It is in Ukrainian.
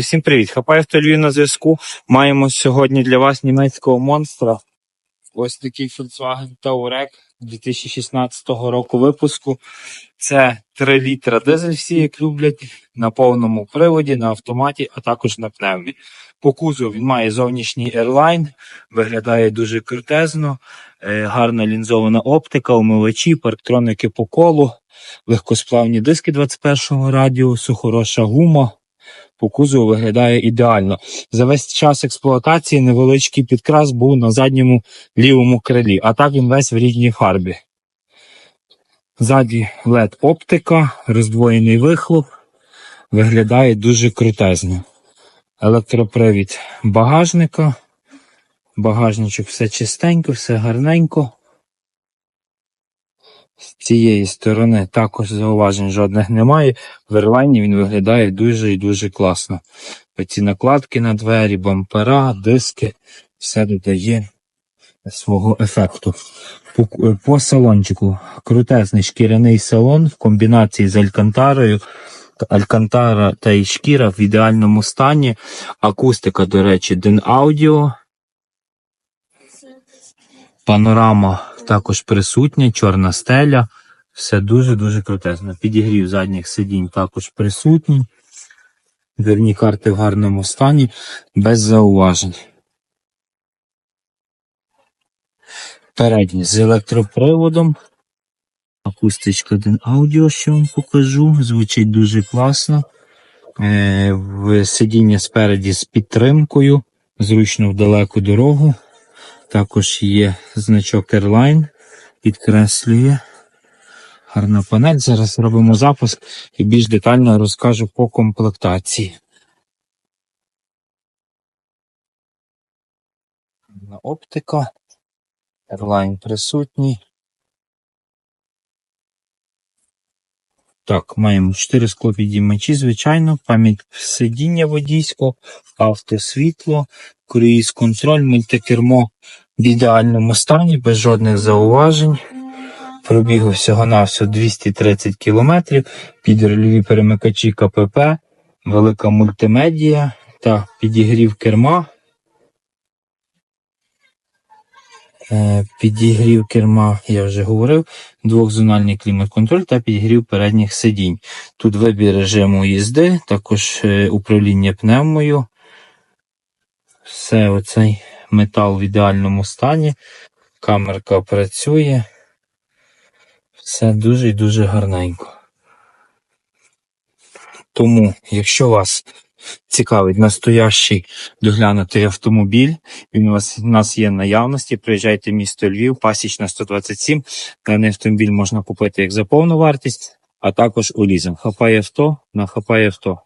Всім привіт! Хапаєв та Львів на зв'язку. Маємо сьогодні для вас німецького монстра. Ось такий Volkswagen Touareg 2016 року випуску. Це 3 літра дизель, всі як люблять, на повному приводі, на автоматі, а також на пневмі. По кузову він має зовнішній Airline, виглядає дуже крутезно, е, гарна лінзована оптика, умивачі, парктроники по колу, легкосплавні диски 21 радіусу, хороша гума по кузову виглядає ідеально. За весь час експлуатації невеличкий підкрас був на задньому лівому крилі, а так він весь в рідній фарбі. Ззаді LED оптика, роздвоєний вихлоп. Виглядає дуже крутезно. Електропривід багажника. Багажничок все чистенько, все гарненько. З цієї сторони також зауважень жодних немає. В Ерлайні він виглядає дуже і дуже класно. Оці накладки на двері, бампера, диски, все додає свого ефекту. По, по салончику крутезний шкіряний салон в комбінації з алькантарою. Алькантара та і шкіра в ідеальному стані. Акустика, до речі, Дин Аудіо. Панорама також присутня, чорна стеля. Все дуже-дуже крутезно. Підігрів задніх сидінь також присутній. Дверні карти в гарному стані, без зауважень. Передні з електроприводом. Акустичка один аудіо, що вам покажу. Звучить дуже класно. Е, сидіння спереді з підтримкою. Зручно в далеку дорогу. Також є значок Airline, підкреслює. Гарна панель. Зараз робимо запуск і більш детально розкажу по комплектації. Оптика. Airline присутній. Так, маємо 4 склопідіймачі, звичайно, пам'ять сидіння водійського, автосвітло, круїз контроль, мультикермо в ідеальному стані, без жодних зауважень. Пробігу всього на всього 230 км, підрольові перемикачі КПП, велика мультимедія та підігрів керма. Е, Підігрів керма, я вже говорив, двохзональний клімат-контроль та підігрів передніх сидінь. Тут вибір режиму їзди, також е, управління пневмою. Все оцей метал в ідеальному стані. Камерка працює. Все дуже і дуже гарненько. Тому, якщо вас цікавить настоящий доглянутий автомобіль, він у вас у нас є наявності. Приїжджайте в місто Львів, пасічна 127. Даний автомобіль можна купити як за повну вартість, а також у лізинг. Хапає авто на хапає авто.